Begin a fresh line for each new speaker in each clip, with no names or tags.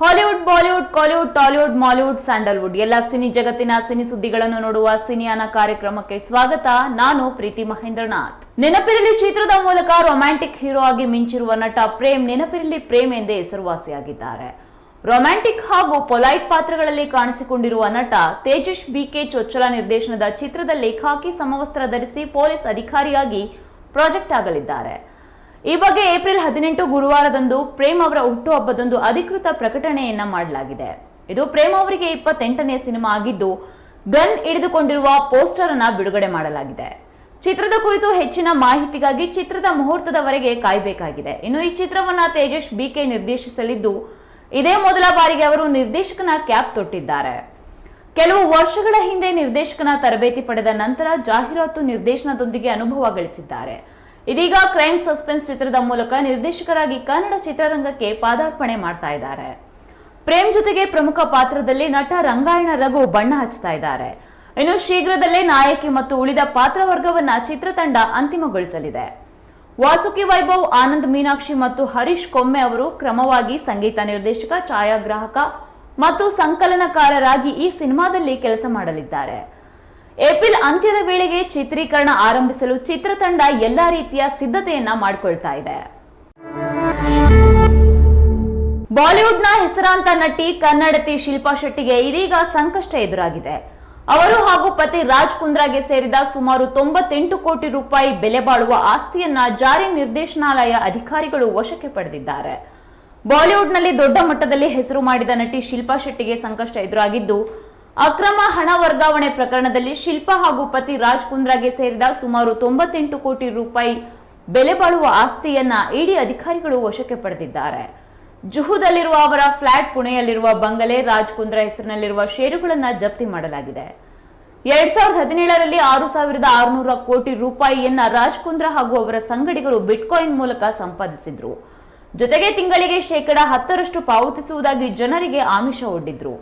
Hollywood, Bollywood, Kollywood, Tollywood, Mollywood, Sandalwood ಎಲ್ಲ cine ಜಗತ್ತಿನ cine ಸುದ್ದಿಗಳನ್ನು ನೋಡುವ ಸಿನಿಯಾನ ಕಾರ್ಯಕ್ರಮಕ್ಕೆ ಸ್ವಾಗತ. ನಾನು ಪ್ರೀತಿ ಮಹೇಂದ್ರನಾಥ್. ನೆನಪಿರಲಿ ಚಿತ್ರದ ಮೂಲಕ ರೊಮ್ಯಾಂಟಿಕ್ ಹೀರೋ ಆಗಿ ಮಿಂಚಿರುವ ನಟ ಪ್ರೇಮ್ ನೆನಪಿರಲಿ ಪ್ರೇಮ್ ಎಂದೇ ಹೆಸರುವಾಸಿಯಾಗಿದ್ದಾರೆ. ರೊಮ್ಯಾಂಟಿಕ್ ಹಾಗೂ ಪೊಲೈಟ್ ಪಾತ್ರಗಳಲ್ಲಿ ಕಾಣಿಸಿಕೊಂಡಿರುವ ನಟ ತೇಜಸ್ ಬಿಕೆ ಚೊಚ್ಚಲ ನಿರ್ದೇಶನದ ಚಿತ್ರದಲ್ಲಿ ಖಾಕಿ ಸಮವಸ್ತ್ರ ಧರಿಸಿ ಪೊಲೀಸ್ ಅಧಿಕಾರಿಯಾಗಿ ಪ್ರಾಜೆಕ್ಟ್ ಆಗಲಿದ್ದಾರೆ. ಈ ಬಗ್ಗೆ ಏಪ್ರಿಲ್ ಹದಿನೆಂಟು ಗುರುವಾರದಂದು ಪ್ರೇಮ್ ಅವರ ಹುಟ್ಟುಹಬ್ಬದಂದು ಅಧಿಕೃತ ಪ್ರಕಟಣೆಯನ್ನ ಮಾಡಲಾಗಿದೆ. ಇದು ಪ್ರೇಮ್ ಅವರಿಗೆ ಇಪ್ಪತ್ತೆಂಟನೇ ಸಿನಿಮಾ ಆಗಿದ್ದು, ಗನ್ ಹಿಡಿದುಕೊಂಡಿರುವ ಪೋಸ್ಟರ್ ಅನ್ನ ಬಿಡುಗಡೆ ಮಾಡಲಾಗಿದೆ. ಚಿತ್ರದ ಕುರಿತು ಹೆಚ್ಚಿನ ಮಾಹಿತಿಗಾಗಿ ಚಿತ್ರದ ಮುಹೂರ್ತದವರೆಗೆ ಕಾಯಬೇಕಾಗಿದೆ. ಇನ್ನು ಈ ಚಿತ್ರವನ್ನ ತೇಜಸ್ ಬಿಕೆ ನಿರ್ದೇಶಿಸಲಿದ್ದು, ಇದೇ ಮೊದಲ ಬಾರಿಗೆ ಅವರು ನಿರ್ದೇಶಕನ ಕ್ಯಾಪ್ ತೊಟ್ಟಿದ್ದಾರೆ. ಕೆಲವು ವರ್ಷಗಳ ಹಿಂದೆ ನಿರ್ದೇಶಕನ ತರಬೇತಿ ಪಡೆದ ನಂತರ ಜಾಹೀರಾತು ನಿರ್ದೇಶನದೊಂದಿಗೆ ಅನುಭವ ಗಳಿಸಿದ್ದಾರೆ. ಇದೀಗ ಕ್ರೈಮ್ ಸಸ್ಪೆನ್ಸ್ ಚಿತ್ರದ ಮೂಲಕ ನಿರ್ದೇಶಕರಾಗಿ ಕನ್ನಡ ಚಿತ್ರರಂಗಕ್ಕೆ ಪಾದಾರ್ಪಣೆ ಮಾಡ್ತಾ ಇದ್ದಾರೆ. ಪ್ರೇಮ್ ಜೊತೆಗೆ ಪ್ರಮುಖ ಪಾತ್ರದಲ್ಲಿ ನಟ ರಂಗಾಯಣ ರಘು ಬಣ್ಣ ಹಚ್ತಾ ಇದ್ದಾರೆ. ಇನ್ನು ಶೀಘ್ರದಲ್ಲೇ ನಾಯಕಿ ಮತ್ತು ಉಳಿದ ಪಾತ್ರವರ್ಗವನ್ನ ಚಿತ್ರತಂಡ ಅಂತಿಮಗೊಳಿಸಲಿದೆ. ವಾಸುಕಿ ವೈಭವ್, ಆನಂದ್ ಮೀನಾಕ್ಷಿ ಮತ್ತು ಹರೀಶ್ ಕೊಮ್ಮೆ ಅವರು ಕ್ರಮವಾಗಿ ಸಂಗೀತ ನಿರ್ದೇಶಕ, ಛಾಯಾಗ್ರಾಹಕ ಮತ್ತು ಸಂಕಲನಕಾರರಾಗಿ ಈ ಸಿನಿಮಾದಲ್ಲಿ ಕೆಲಸ ಮಾಡಲಿದ್ದಾರೆ. ಏಪ್ರಿಲ್ ಅಂತ್ಯದ ವೇಳೆಗೆ ಚಿತ್ರೀಕರಣ ಆರಂಭಿಸಲು ಚಿತ್ರತಂಡ ಎಲ್ಲಾ ರೀತಿಯ ಸಿದ್ಧತೆಯನ್ನ ಮಾಡಿಕೊಳ್ತಾ ಇದೆ. ಬಾಲಿವುಡ್ನ ಹೆಸರಾಂತ ನಟಿ ಕನ್ನಡತಿ ಶಿಲ್ಪಾ ಶೆಟ್ಟಿಗೆ ಇದೀಗ ಸಂಕಷ್ಟ ಎದುರಾಗಿದೆ. ಅವರು ಹಾಗೂ ಪತಿ ರಾಜ್ ಕುಂದ್ರಾಗೆ ಸೇರಿದ ಸುಮಾರು ತೊಂಬತ್ತೆಂಟು ಕೋಟಿ ರೂಪಾಯಿ ಬೆಲೆ ಬಾಳುವ ಆಸ್ತಿಯನ್ನ ಜಾರಿ ನಿರ್ದೇಶನಾಲಯ ಅಧಿಕಾರಿಗಳು ವಶಕ್ಕೆ ಪಡೆದಿದ್ದಾರೆ. ಬಾಲಿವುಡ್ನಲ್ಲಿ ದೊಡ್ಡ ಮಟ್ಟದಲ್ಲಿ ಹೆಸರು ಮಾಡಿದ ನಟಿ ಶಿಲ್ಪಾ ಶೆಟ್ಟಿಗೆ ಸಂಕಷ್ಟ ಎದುರಾಗಿದ್ದು ಅಕ್ರಮ ಹಣ ವರ್ಗಾವಣೆ ಪ್ರಕರಣದಲ್ಲಿ ಶಿಲ್ಪಾ ಹಾಗೂ ಪತಿ ರಾಜ್ ಕುಂದ್ರಾಗೆ ಸೇರಿದ ಸುಮಾರು ತೊಂಬತ್ತೆಂಟು ಕೋಟಿ ರೂಪಾಯಿ ಬೆಲೆ ಬಾಳುವ ಆಸ್ತಿಯನ್ನ ಇಡಿ ಅಧಿಕಾರಿಗಳು ವಶಕ್ಕೆ ಪಡೆದಿದ್ದಾರೆ. ಜುಹುದಲ್ಲಿರುವ ಅವರ ಫ್ಲಾಟ್ ಪುಣೆಯಲ್ಲಿರುವ ಬಂಗಲೆ ರಾಜ್ ಕುಂದ್ರಾ ಹೆಸರಿನಲ್ಲಿರುವ ಷೇರುಗಳನ್ನು ಜಪ್ತಿ ಮಾಡಲಾಗಿದೆ. ಎರಡ್ ಸಾವಿರದ ಹದಿನೇಳರಲ್ಲಿ ಆರು ಸಾವಿರದ ಆರುನೂರ ಕೋಟಿ ರೂಪಾಯಿಯನ್ನ ರಾಜ್ ಕುಂದ್ರಾ ಹಾಗೂ ಅವರ ಸಂಗಡಿಗರು ಬಿಟ್ಕಾಯಿನ್ ಮೂಲಕ ಸಂಪಾದಿಸಿದ್ರು. ಜೊತೆಗೆ ತಿಂಗಳಿಗೆ ಶೇಕಡಾ ಹತ್ತರಷ್ಟು ಪಾವತಿಸುವುದಾಗಿ ಜನರಿಗೆ ಆಮಿಷ ಒಡ್ಡಿದ್ರು.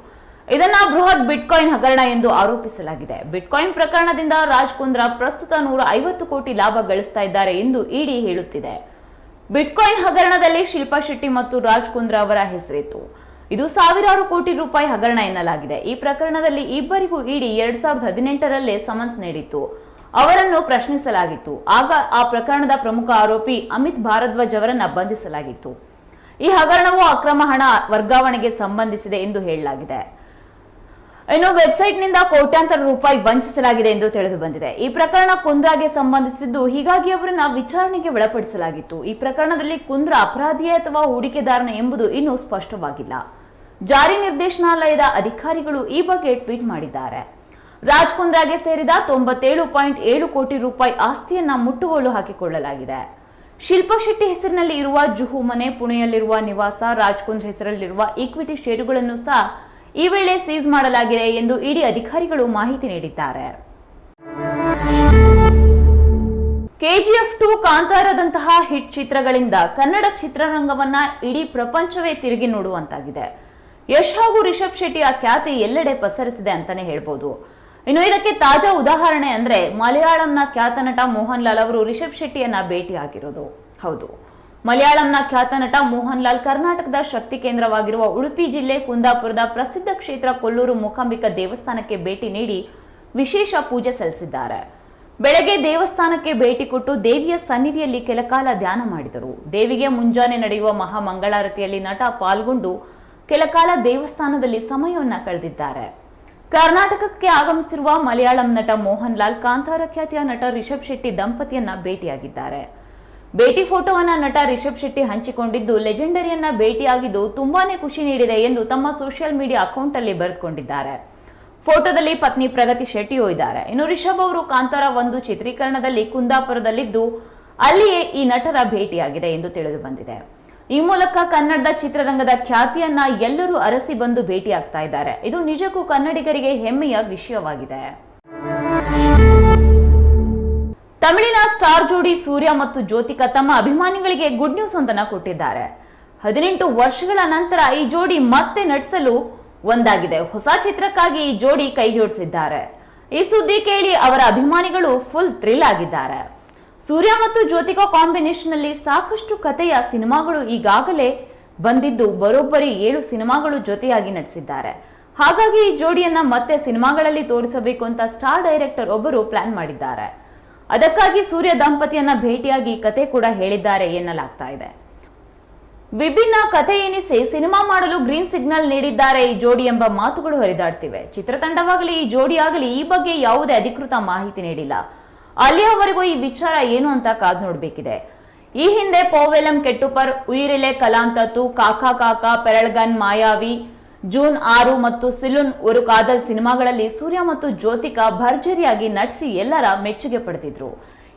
ಇದನ್ನ ಬೃಹತ್ ಬಿಟ್ಕಾಯಿನ್ ಹಗರಣ ಎಂದು ಆರೋಪಿಸಲಾಗಿದೆ. ಬಿಟ್ಕಾಯಿನ್ ಪ್ರಕರಣದಿಂದ ರಾಜ್ ಕುಂದ್ರಾ ಪ್ರಸ್ತುತ ನೂರ ಐವತ್ತು ಕೋಟಿ ಲಾಭ ಗಳಿಸ್ತಾ ಇದ್ದಾರೆ ಎಂದು ಇಡಿ ಹೇಳುತ್ತಿದೆ. ಬಿಟ್ಕಾಯಿನ್ ಹಗರಣದಲ್ಲಿ ಶಿಲ್ಪಾ ಶೆಟ್ಟಿ ಮತ್ತು ರಾಜ್ ಕುಂದ್ರಾ ಅವರ ಹೆಸರಿತ್ತು. ಇದು ಸಾವಿರಾರು ಕೋಟಿ ರೂಪಾಯಿ ಹಗರಣ ಎನ್ನಲಾಗಿದೆ. ಈ ಪ್ರಕರಣದಲ್ಲಿ ಇಬ್ಬರಿಗೂ ಇಡಿ ಎರಡ್ ಸಾವಿರದ ಹದಿನೆಂಟರಲ್ಲೇ ಸಮನ್ಸ್ ನೀಡಿತ್ತು. ಅವರನ್ನು ಪ್ರಶ್ನಿಸಲಾಗಿತ್ತು. ಆಗ ಆ ಪ್ರಕರಣದ ಪ್ರಮುಖ ಆರೋಪಿ ಅಮಿತ್ ಭಾರದ್ವಾಜ್ ಅವರನ್ನ ಬಂಧಿಸಲಾಗಿತ್ತು. ಈ ಹಗರಣವು ಅಕ್ರಮ ಹಣ ವರ್ಗಾವಣೆಗೆ ಸಂಬಂಧಿಸಿದೆ ಎಂದು ಹೇಳಲಾಗಿದೆ. ಇನ್ನು ವೆಬ್ಸೈಟ್ನಿಂದ ಕೋಟ್ಯಾಂತರ ರೂಪಾಯಿ ವಂಚಿಸಲಾಗಿದೆ ಎಂದು ತಿಳಿದು ಬಂದಿದೆ. ಈ ಪ್ರಕರಣ ಕುಂದ್ರಾಗೆ ಸಂಬಂಧಿಸಿದ್ದು ಹೀಗಾಗಿ ಅವರನ್ನ ವಿಚಾರಣೆಗೆ ಒಳಪಡಿಸಲಾಗಿತ್ತು. ಈ ಪ್ರಕರಣದಲ್ಲಿ ಕುಂದ್ರ ಅಪರಾಧಿಯೇ ಅಥವಾ ಹೂಡಿಕೆದಾರನ ಎಂಬುದು ಇನ್ನೂ ಸ್ಪಷ್ಟವಾಗಿಲ್ಲ. ಜಾರಿ ನಿರ್ದೇಶನಾಲಯದ ಅಧಿಕಾರಿಗಳು ಈ ಬಗ್ಗೆ ಟ್ವೀಟ್ ಮಾಡಿದ್ದಾರೆ. ರಾಜ್ ಕುಂದ್ರಾಗೆ ಸೇರಿದ ತೊಂಬತ್ತೇಳು ಪಾಯಿಂಟ್ ಏಳು ಕೋಟಿ ರೂಪಾಯಿ ಆಸ್ತಿಯನ್ನ ಮುಟ್ಟುಗೋಲು ಹಾಕಿಕೊಳ್ಳಲಾಗಿದೆ. ಶಿಲ್ಪಾ ಶೆಟ್ಟಿ ಹೆಸರಿನಲ್ಲಿ ಇರುವ ಜುಹು ಮನೆ, ಪುಣೆಯಲ್ಲಿರುವ ನಿವಾಸ, ರಾಜ್ ಕುಂದ್ರ ಹೆಸರಲ್ಲಿರುವ ಈಕ್ವಿಟಿ ಷೇರುಗಳನ್ನು ಸಹ ಈ ವೇಳೆ ಸೀಸ್ ಮಾಡಲಾಗಿದೆ ಎಂದು ಇಡಿ ಅಧಿಕಾರಿಗಳು ಮಾಹಿತಿ ನೀಡಿದ್ದಾರೆ. ಕೆಜಿಎಫ್ ಟು ಕಾಂತಾರದಂತಹ ಹಿಟ್ ಚಿತ್ರಗಳಿಂದ ಕನ್ನಡ ಚಿತ್ರರಂಗವನ್ನ ಇಡೀ ಪ್ರಪಂಚವೇ ತಿರುಗಿ ನೋಡುವಂತಾಗಿದೆ. ಯಶ್ ಹಾಗೂ ರಿಷಬ್ ಶೆಟ್ಟಿ ಆ ಖ್ಯಾತಿ ಎಲ್ಲೆಡೆ ಪಸರಿಸಿದೆ ಅಂತಾನೆ ಹೇಳ್ಬೋದು. ಇನ್ನು ಇದಕ್ಕೆ ತಾಜಾ ಉದಾಹರಣೆ ಅಂದ್ರೆ ಮಲಯಾಳಂನ ಖ್ಯಾತ ನಟ ಮೋಹನ್ ಲಾಲ್ ಅವರು ರಿಷಬ್ ಶೆಟ್ಟಿಯನ್ನ ಭೇಟಿಯಾಗಿರೋದು. ಹೌದು. ಮಲಯಾಳಂನ ಖ್ಯಾತ ನಟ ಮೋಹನ್ ಲಾಲ್ ಕರ್ನಾಟಕದ ಶಕ್ತಿ ಕೇಂದ್ರವಾಗಿರುವ ಉಡುಪಿ ಜಿಲ್ಲೆ ಕುಂದಾಪುರದ ಪ್ರಸಿದ್ಧ ಕ್ಷೇತ್ರ ಕೊಲ್ಲೂರು ಮೂಕಾಂಬಿಕಾ ದೇವಸ್ಥಾನಕ್ಕೆ ಭೇಟಿ ನೀಡಿ ವಿಶೇಷ ಪೂಜೆ ಸಲ್ಲಿಸಿದ್ದಾರೆ. ಬೆಳಗ್ಗೆ ದೇವಸ್ಥಾನಕ್ಕೆ ಭೇಟಿ ಕೊಟ್ಟು ದೇವಿಯ ಸನ್ನಿಧಿಯಲ್ಲಿ ಕೆಲಕಾಲ ಧ್ಯಾನ ಮಾಡಿದರು. ದೇವಿಗೆ ಮುಂಜಾನೆ ನಡೆಯುವ ಮಹಾಮಂಗಳಾರತಿಯಲ್ಲಿ ನಟ ಪಾಲ್ಗೊಂಡು ಕೆಲಕಾಲ ದೇವಸ್ಥಾನದಲ್ಲಿ ಸಮಯವನ್ನ ಕಳೆದಿದ್ದಾರೆ. ಕರ್ನಾಟಕಕ್ಕೆ ಆಗಮಿಸಿರುವ ಮಲಯಾಳಂ ನಟ ಮೋಹನ್ ಲಾಲ್ ಕಾಂತಾರ ಖ್ಯಾತಿಯ ನಟ ರಿಷಬ್ ಶೆಟ್ಟಿ ದಂಪತಿಯನ್ನ ಭೇಟಿಯಾಗಿದ್ದಾರೆ. ಭೇಟಿ ಫೋಟೋವನ್ನ ನಟ ರಿಷಬ್ ಶೆಟ್ಟಿ ಹಂಚಿಕೊಂಡಿದ್ದು ಲೆಜೆಂಡರಿಯನ್ನ ಭೇಟಿಯಾಗಿದ್ದು ತುಂಬಾನೇ ಖುಷಿ ನೀಡಿದೆ ಎಂದು ತಮ್ಮ ಸೋಷಿಯಲ್ ಮೀಡಿಯಾ ಅಕೌಂಟ್ ಅಲ್ಲಿ ಬರೆದುಕೊಂಡಿದ್ದಾರೆ. ಫೋಟೋದಲ್ಲಿ ಪತ್ನಿ ಪ್ರಗತಿ ಶೆಟ್ಟಿಯೂ ಇದ್ದಾರೆ ಇನ್ನು ರಿಷಬ್ ಅವರು ಕಾಂತಾರ ಒಂದು ಚಿತ್ರೀಕರಣದಲ್ಲಿ ಕುಂದಾಪುರದಲ್ಲಿದ್ದು, ಅಲ್ಲಿಯೇ ಈ ನಟರ ಭೇಟಿಯಾಗಿದೆ ಎಂದು ತಿಳಿದು ಬಂದಿದೆ. ಈ ಮೂಲಕ ಕನ್ನಡದ ಚಿತ್ರರಂಗದ ಖ್ಯಾತಿಯನ್ನ ಎಲ್ಲರೂ ಅರಸಿ ಬಂದು ಭೇಟಿಯಾಗ್ತಾ ಇದ್ದಾರೆ. ಇದು ನಿಜಕ್ಕೂ ಕನ್ನಡಿಗರಿಗೆ ಹೆಮ್ಮೆಯ ವಿಷಯವಾಗಿದೆ. ತಮಿಳಿನ ಸ್ಟಾರ್ ಜೋಡಿ ಸೂರ್ಯ ಮತ್ತು ಜ್ಯೋತಿಕಾ ತಮ್ಮ ಅಭಿಮಾನಿಗಳಿಗೆ ಗುಡ್ ನ್ಯೂಸ್ ಒಂದನ್ನ ಕೊಟ್ಟಿದ್ದಾರೆ. ಹದಿನೆಂಟು ವರ್ಷಗಳ ನಂತರ ಈ ಜೋಡಿ ಮತ್ತೆ ನಟಿಸಲು ಒಂದಾಗಿದೆ. ಹೊಸ ಚಿತ್ರಕ್ಕಾಗಿ ಈ ಜೋಡಿ ಕೈ ಜೋಡಿಸಿದ್ದಾರೆ. ಈ ಸುದ್ದಿ ಕೇಳಿ ಅವರ ಅಭಿಮಾನಿಗಳು ಫುಲ್ ಥ್ರಿಲ್ ಆಗಿದ್ದಾರೆ. ಸೂರ್ಯ ಮತ್ತು ಜ್ಯೋತಿಕಾ ಕಾಂಬಿನೇಷನ್ ಅಲ್ಲಿ ಸಾಕಷ್ಟು ಕಥೆಯ ಸಿನಿಮಾಗಳು ಈಗಾಗಲೇ ಬಂದಿದ್ದು, ಬರೋಬ್ಬರಿ ಏಳು ಸಿನಿಮಾಗಳು ಜೊತೆಯಾಗಿ ನಟಿಸಿದ್ದಾರೆ. ಹಾಗಾಗಿ ಈ ಜೋಡಿಯನ್ನ ಮತ್ತೆ ಸಿನಿಮಾಗಳಲ್ಲಿ ತೋರಿಸಬೇಕು ಅಂತ ಸ್ಟಾರ್ ಡೈರೆಕ್ಟರ್ ಒಬ್ಬರು ಪ್ಲಾನ್ ಮಾಡಿದ್ದಾರೆ. ಅದಕ್ಕಾಗಿ ಸೂರ್ಯ ದಂಪತಿಯನ್ನ ಭೇಟಿಯಾಗಿ ಈ ಕತೆ ಕೂಡ ಹೇಳಿದ್ದಾರೆ ಎನ್ನಲಾಗ್ತಾ ಇದೆ. ವಿಭಿನ್ನ ಕಥೆ ಎನಿಸಿ ಸಿನಿಮಾ ಮಾಡಲು ಗ್ರೀನ್ ಸಿಗ್ನಲ್ ನೀಡಿದ್ದಾರೆ ಈ ಜೋಡಿ ಎಂಬ ಮಾತುಗಳು ಹರಿದಾಡ್ತಿವೆ. ಚಿತ್ರತಂಡವಾಗಲಿ, ಈ ಜೋಡಿಯಾಗಲಿ ಈ ಬಗ್ಗೆ ಯಾವುದೇ ಅಧಿಕೃತ ಮಾಹಿತಿ ನೀಡಿಲ್ಲ. ಅಲ್ಲಿಯವರೆಗೂ ಈ ವಿಚಾರ ಏನು ಅಂತ ಕಾದ್ ನೋಡ್ಬೇಕಿದೆ. ಈ ಹಿಂದೆ ಪೋವೆಲಂ ಕೆಟ್ಟುಪರ್, ಉಯಿರಿಲೆ ಕಲಾಂತತ್ತು, ಕಾಕಾ ಕಾಕಾ, ಪೆರಳ್ಗನ್, ಮಾಯಾವಿ ಜೂನ್ ಆರು ಮತ್ತು ಸಿಲುನ್ ಒಂದು ಕಾದಲ್ ಸಿನಿಮಾಗಳಲ್ಲಿ ಸೂರ್ಯ ಮತ್ತು ಜ್ಯೋತಿಕಾ ಭರ್ಜರಿಯಾಗಿ ನಟಿಸಿ ಎಲ್ಲರ ಮೆಚ್ಚುಗೆ ಪಡೆದಿದ್ರು.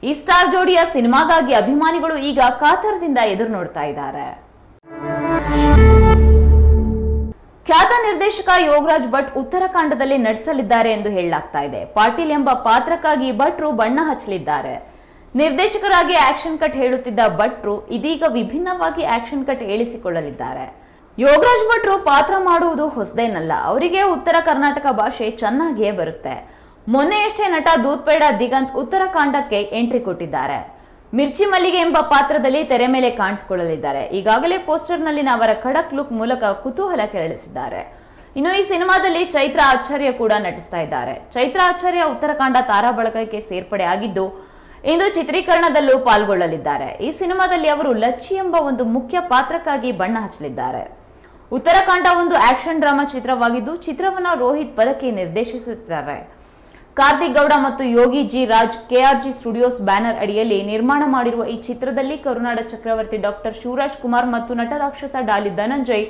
ಈ ಸ್ಟಾರ್ ಜೋಡಿಯ ಸಿನಿಮಾಗಾಗಿ ಅಭಿಮಾನಿಗಳು ಈಗ ಕಾತರದಿಂದ ಎದುರು ನೋಡ್ತಾ ಇದ್ದಾರೆ. ಖ್ಯಾತ ನಿರ್ದೇಶಕ ಯೋಗರಾಜ್ ಭಟ್ ಉತ್ತರಾಖಂಡದಲ್ಲಿ ನಟಿಸಲಿದ್ದಾರೆ ಎಂದು ಹೇಳಲಾಗ್ತಾ ಇದೆ. ಪಾಟೀಲ್ ಎಂಬ ಪಾತ್ರಕ್ಕಾಗಿ ಭಟ್ರು ಬಣ್ಣ ಹಚ್ಚಲಿದ್ದಾರೆ. ನಿರ್ದೇಶಕರಾಗಿ ಆಕ್ಷನ್ ಕಟ್ ಹೇಳುತ್ತಿದ್ದ ಭಟ್ರು ಇದೀಗ ವಿಭಿನ್ನವಾಗಿ ಆಕ್ಷನ್ ಕಟ್ ಹೇಳಿಸಿಕೊಳ್ಳಲಿದ್ದಾರೆ. ಯೋಗರಾಜ್ ಭಟ್ರು ಪಾತ್ರ ಮಾಡುವುದು ಹೊಸದೇನಲ್ಲ. ಅವರಿಗೆ ಉತ್ತರ ಕರ್ನಾಟಕ ಭಾಷೆ ಚೆನ್ನಾಗಿಯೇ ಬರುತ್ತೆ. ಮೊನ್ನೆಯಷ್ಟೇ ನಟ ದೂತ್ಪೇಡ ದಿಗಂತ್ ಉತ್ತರಕಾಂಡಕ್ಕೆ ಎಂಟ್ರಿ ಕೊಟ್ಟಿದ್ದಾರೆ. ಮಿರ್ಚಿ ಮಲ್ಲಿಗೆ ಎಂಬ ಪಾತ್ರದಲ್ಲಿ ತೆರೆ ಮೇಲೆ ಕಾಣಿಸಿಕೊಳ್ಳಲಿದ್ದಾರೆ. ಈಗಾಗಲೇ ಪೋಸ್ಟರ್ನಲ್ಲಿನ ಅವರ ಖಡಕ್ ಲುಕ್ ಮೂಲಕ ಕುತೂಹಲ ಕೆರಳಿಸಿದ್ದಾರೆ. ಇನ್ನು ಈ ಸಿನಿಮಾದಲ್ಲಿ ಚೈತ್ರ ಆಚಾರ್ಯ ಕೂಡ ನಟಿಸ್ತಾ ಇದ್ದಾರೆ. ಚೈತ್ರ ಆಚಾರ್ಯ ಉತ್ತರಾಖಂಡ ತಾರಾ ಬಳಗಕ್ಕೆ ಸೇರ್ಪಡೆ ಆಗಿದ್ದು, ಇಂದು ಚಿತ್ರೀಕರಣದಲ್ಲೂ ಪಾಲ್ಗೊಳ್ಳಲಿದ್ದಾರೆ. ಈ ಸಿನಿಮಾದಲ್ಲಿ ಅವರು ಲಚ್ಚಿ ಎಂಬ ಒಂದು ಮುಖ್ಯ ಪಾತ್ರಕ್ಕಾಗಿ ಬಣ್ಣ ಹಚ್ಚಲಿದ್ದಾರೆ. ಉತ್ತರಾಖಂಡ ಒಂದು ಆಕ್ಷನ್ ಡ್ರಾಮಾ ಚಿತ್ರವಾಗಿದ್ದು, ಚಿತ್ರವನ್ನ ರೋಹಿತ್ ಪದಕ್ಕೆ ನಿರ್ದೇಶಿಸುತ್ತಿದ್ದಾರೆ. ಕಾರ್ತಿಕ್ ಗೌಡ ಮತ್ತು Yogi G Raj, KRG studios banner ಅಡಿಯಲ್ಲಿ ನಿರ್ಮಾಣ ಮಾಡಿರುವ ಈ ಚಿತ್ರದಲ್ಲಿ ಕರುನಾಡ ಚಕ್ರವರ್ತಿ ಡಾಕ್ಟರ್ ಶಿವರಾಜ್ ಕುಮಾರ್ ಮತ್ತು ನಟ ರಾಕ್ಷಸ ಡಾಲಿ ಧನಂಜಯ್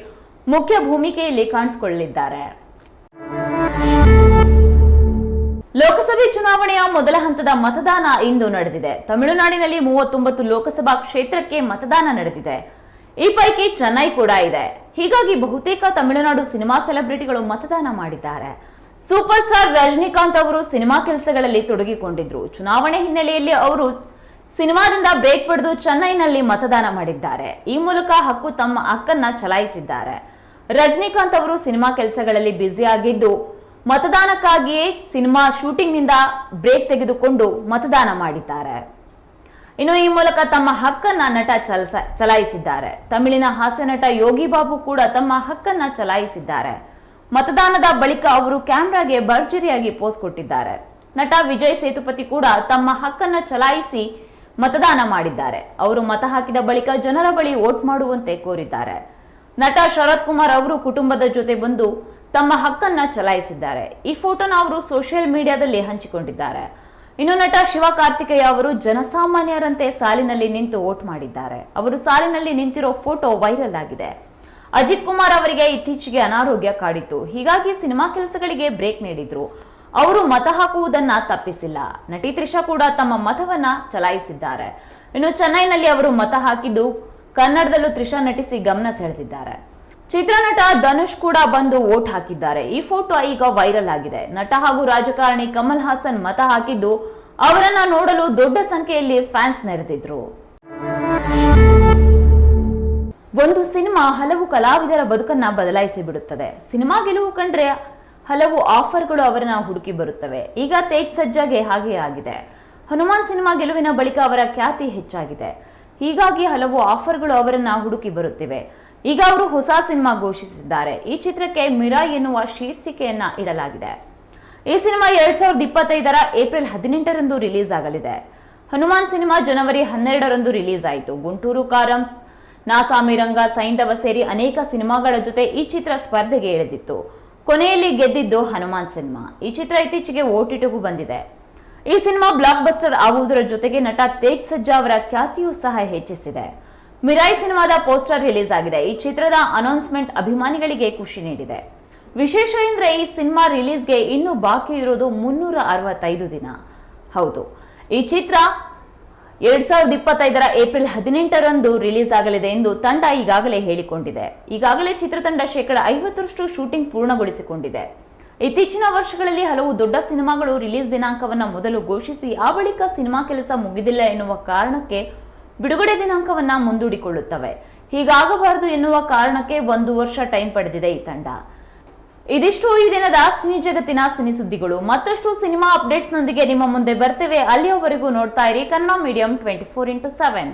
ಮುಖ್ಯ ಭೂಮಿಕೆಯಲ್ಲಿ ಕಾಣಿಸಿಕೊಳ್ಳಲಿದ್ದಾರೆ. ಲೋಕಸಭೆ ಚುನಾವಣೆಯ ಮೊದಲ ಹಂತದ ಮತದಾನ ಇಂದು ನಡೆದಿದೆ. ತಮಿಳುನಾಡಿನಲ್ಲಿ ಮೂವತ್ತೊಂಬತ್ತು ಲೋಕಸಭಾ ಕ್ಷೇತ್ರಕ್ಕೆ ಮತದಾನ ನಡೆದಿದೆ. ಈ ಪೈಕಿ ಚೆನ್ನೈ ಕೂಡ ಇದೆ. ಹೀಗಾಗಿ ಬಹುತೇಕ ತಮಿಳುನಾಡು ಸಿನಿಮಾ ಸೆಲೆಬ್ರಿಟಿಗಳು ಮತದಾನ ಮಾಡಿದ್ದಾರೆ. ಸೂಪರ್ ಸ್ಟಾರ್ ರಜನಿಕಾಂತ್ ಅವರು ಸಿನಿಮಾ ಕೆಲಸಗಳಲ್ಲಿ ತೊಡಗಿಕೊಂಡಿದ್ರು. ಚುನಾವಣೆ ಹಿನ್ನೆಲೆಯಲ್ಲಿ ಅವರು ಸಿನಿಮಾದಿಂದ ಬ್ರೇಕ್ ಪಡೆದು ಚೆನ್ನೈನಲ್ಲಿ ಮತದಾನ ಮಾಡಿದ್ದಾರೆ. ಈ ಮೂಲಕ ಹಕ್ಕು ತಮ್ಮ ಅಕ್ಕನ್ನ ಚಲಾಯಿಸಿದ್ದಾರೆ. ರಜನಿಕಾಂತ್ ಅವರು ಸಿನಿಮಾ ಕೆಲಸಗಳಲ್ಲಿ ಬ್ಯುಸಿ ಆಗಿದ್ದು ಮತದಾನಕ್ಕಾಗಿಯೇ ಸಿನಿಮಾ ಶೂಟಿಂಗ್ನಿಂದ ಬ್ರೇಕ್ ತೆಗೆದುಕೊಂಡು ಮತದಾನ ಮಾಡಿದ್ದಾರೆ. ಇನ್ನು ಈ ಮೂಲಕ ತಮ್ಮ ಹಕ್ಕನ್ನ ನಟ ಚಲಸ ಚಲಾಯಿಸಿದ್ದಾರೆ. ತಮಿಳಿನ ಹಾಸ್ಯ ನಟ ಯೋಗಿ ಬಾಬು ಕೂಡ ತಮ್ಮ ಹಕ್ಕನ್ನ ಚಲಾಯಿಸಿದ್ದಾರೆ. ಮತದಾನದ ಬಳಿಕ ಅವರು ಕ್ಯಾಮ್ರಾಗೆ ಭರ್ಜರಿಯಾಗಿ ಪೋಸ್ ಕೊಟ್ಟಿದ್ದಾರೆ. ನಟ ವಿಜಯ್ ಸೇತುಪತಿ ಕೂಡ ತಮ್ಮ ಹಕ್ಕನ್ನ ಚಲಾಯಿಸಿ ಮತದಾನ ಮಾಡಿದ್ದಾರೆ. ಅವರು ಮತ ಹಾಕಿದ ಬಳಿಕ ಜನರ ಬಳಿ ವೋಟ್ ಮಾಡುವಂತೆ ಕೋರಿದ್ದಾರೆ. ನಟ ಶರತ್ ಕುಮಾರ್ ಅವರು ಕುಟುಂಬದ ಜೊತೆ ಬಂದು ತಮ್ಮ ಹಕ್ಕನ್ನ ಚಲಾಯಿಸಿದ್ದಾರೆ. ಈ ಫೋಟೋನ ಅವರು ಸೋಷಿಯಲ್ ಮೀಡಿಯಾದಲ್ಲಿ ಹಂಚಿಕೊಂಡಿದ್ದಾರೆ. ಇನ್ನು ನಟ ಶಿವ ಕಾರ್ತಿಕೇಯ ಅವರು ಜನಸಾಮಾನ್ಯರಂತೆ ಸಾಲಿನಲ್ಲಿ ನಿಂತು ವೋಟ್ ಮಾಡಿದ್ದಾರೆ. ಅವರು ಸಾಲಿನಲ್ಲಿ ನಿಂತಿರೋ ಫೋಟೋ ವೈರಲ್ ಆಗಿದೆ. ಅಜಿತ್ ಕುಮಾರ್ ಅವರಿಗೆ ಇತ್ತೀಚೆಗೆ ಅನಾರೋಗ್ಯ ಕಾಡಿತ್ತು. ಹೀಗಾಗಿ ಸಿನಿಮಾ ಕೆಲಸಗಳಿಗೆ ಬ್ರೇಕ್ ನೀಡಿದ್ರು. ಅವರು ಮತ ಹಾಕುವುದನ್ನ ತಪ್ಪಿಸಿಲ್ಲ. ನಟಿ ತ್ರಿಷಾ ಕೂಡ ತಮ್ಮ ಮತವನ್ನ ಚಲಾಯಿಸಿದ್ದಾರೆ. ಇನ್ನು ಚೆನ್ನೈನಲ್ಲಿ ಅವರು ಮತ ಹಾಕಿದ್ದು ಕನ್ನಡದಲ್ಲೂ ತ್ರಿಷಾ ನಟಿಸಿ ಗಮನ ಸೆಳೆದಿದ್ದಾರೆ. ಚಿತ್ರನಟ ಧನುಷ್ ಕೂಡ ಬಂದು ವೋಟ್ ಹಾಕಿದ್ದಾರೆ. ಈ ಫೋಟೋ ಈಗ ವೈರಲ್ ಆಗಿದೆ. ನಟ ಹಾಗೂ ರಾಜಕಾರಣಿ ಕಮಲ್ ಹಾಸನ್ ಮತ ಹಾಕಿದ್ದು ಅವರನ್ನ ನೋಡಲು ದೊಡ್ಡ ಸಂಖ್ಯೆಯಲ್ಲಿ ಫ್ಯಾನ್ಸ್ ನೆರೆದಿದ್ರು. ಒಂದು ಸಿನಿಮಾ ಹಲವು ಕಲಾವಿದರ ಬದುಕನ್ನ ಬದಲಾಯಿಸಿ ಬಿಡುತ್ತದೆ. ಸಿನಿಮಾ ಗೆಲುವು ಕಂಡ್ರೆ ಹಲವು ಆಫರ್ಗಳು ಅವರನ್ನ ಹುಡುಕಿ ಬರುತ್ತವೆ. ಈಗ ತೇಜ್ ಸಜ್ಜಾಗೆ ಹಾಗೆ ಆಗಿದೆ. ಹನುಮಾನ್ ಸಿನಿಮಾ ಗೆಲುವಿನ ಬಳಿಕ ಅವರ ಖ್ಯಾತಿ ಹೆಚ್ಚಾಗಿದೆ. ಹೀಗಾಗಿ ಹಲವು ಆಫರ್ಗಳು ಅವರನ್ನ ಹುಡುಕಿ ಬರುತ್ತಿವೆ. ಈಗ ಅವರು ಹೊಸ ಸಿನಿಮಾ ಘೋಷಿಸಿದ್ದಾರೆ. ಈ ಚಿತ್ರಕ್ಕೆ ಮಿರಾ ಎನ್ನುವ ಶೀರ್ಷಿಕೆಯನ್ನ ಇಡಲಾಗಿದೆ. ಈ ಸಿನಿಮಾ ಎರಡ್ ಸಾವಿರದ ಇಪ್ಪತ್ತೈದರ ಏಪ್ರಿಲ್ ಹದಿನೆಂಟರಂದು ರಿಲೀಸ್ ಆಗಲಿದೆ. ಹನುಮಾನ್ ಸಿನಿಮಾ ಜನವರಿ ಹನ್ನೆರಡರಂದು ರಿಲೀಸ್ ಆಯಿತು. ಗುಂಟೂರು ಕಾರಮ್ಸ್ ನಾಸಾಮಿ ರಂಗ ಸೈಂಧವ ಸೇರಿ ಅನೇಕ ಸಿನಿಮಾಗಳ ಜೊತೆ ಈ ಚಿತ್ರ ಸ್ಪರ್ಧೆಗೆ ಇಳಿದಿತ್ತು ಕೊನೆಯಲ್ಲಿ ಗೆದ್ದಿದ್ದು ಹನುಮಾನ್ ಸಿನಿಮಾ. ಈ ಚಿತ್ರ ಇತ್ತೀಚೆಗೆ ಓಟಿಟಿಗೂ ಬಂದಿದೆ. ಈ ಸಿನಿಮಾ ಬ್ಲಾಕ್ ಬಸ್ಟರ್ ಆಗುವುದರ ಜೊತೆಗೆ ನಟ ತೇಜ್ ಸಜ್ಜಾ ಅವರ ಖ್ಯಾತಿಯೂ ಸಹ ಹೆಚ್ಚಿಸಿದೆ. ಮಿರಾಯ್ ಸಿನಿಮಾದ ಪೋಸ್ಟರ್ ರಿಲೀಸ್ ಆಗಿದೆ ಈ ಚಿತ್ರದ ಅನೌನ್ಸ್ಮೆಂಟ್ ಅಭಿಮಾನಿಗಳಿಗೆ ಖುಷಿ ನೀಡಿದೆ. ವಿಶೇಷ ಎಂದ್ರೆ ಈ ಸಿನಿಮಾ ರಿಲೀಸ್ಗೆ ಇನ್ನೂ ಬಾಕಿ ಇರೋದು ಮುನ್ನೂರ ಅರವತ್ತೈದು ದಿನ. ಹೌದು. ಈ ಚಿತ್ರ ಎರಡ್ ಸಾವಿರದ ಇಪ್ಪತ್ತೈದರ ಏಪ್ರಿಲ್ ಹದಿನೆಂಟರಂದು ರಿಲೀಸ್ ಆಗಲಿದೆ ಎಂದು ತಂಡ ಈಗಾಗಲೇ ಹೇಳಿಕೊಂಡಿದೆ. ಈಗಾಗಲೇ ಚಿತ್ರತಂಡ ಶೇಕಡ ಐವತ್ತರಷ್ಟು ಶೂಟಿಂಗ್ ಪೂರ್ಣಗೊಳಿಸಿಕೊಂಡಿದೆ. ಇತ್ತೀಚಿನ ವರ್ಷಗಳಲ್ಲಿ ಹಲವು ದೊಡ್ಡ ಸಿನಿಮಾಗಳು ರಿಲೀಸ್ ದಿನಾಂಕವನ್ನು ಮೊದಲು ಘೋಷಿಸಿ, ಆ ಬಳಿಕ ಸಿನಿಮಾ ಕೆಲಸ ಮುಗಿದಿಲ್ಲ ಎನ್ನುವ ಕಾರಣಕ್ಕೆ ಬಿಡುಗಡೆ ದಿನಾಂಕವನ್ನ ಮುಂದೂಡಿಕೊಳ್ಳುತ್ತವೆ. ಹೀಗಾಗಬಾರದು ಎನ್ನುವ ಕಾರಣಕ್ಕೆ ಒಂದು ವರ್ಷ ಟೈಮ್ ಪಡೆದಿದೆ ಈ ತಂಡ. ಇದಿಷ್ಟು ಈ ದಿನದ ಸಿನಿ ಜಗತ್ತಿನ ಸಿನಿ ಸುದ್ದಿಗಳು. ಮತ್ತಷ್ಟು ಸಿನಿಮಾ ಅಪ್ಡೇಟ್ಸ್ ನೊಂದಿಗೆ ನಿಮ್ಮ ಮುಂದೆ ಬರ್ತೇವೆ. ಅಲ್ಲಿಯವರೆಗೂ ನೋಡ್ತಾ ಇರಿ Kannada medium twenty four into seven.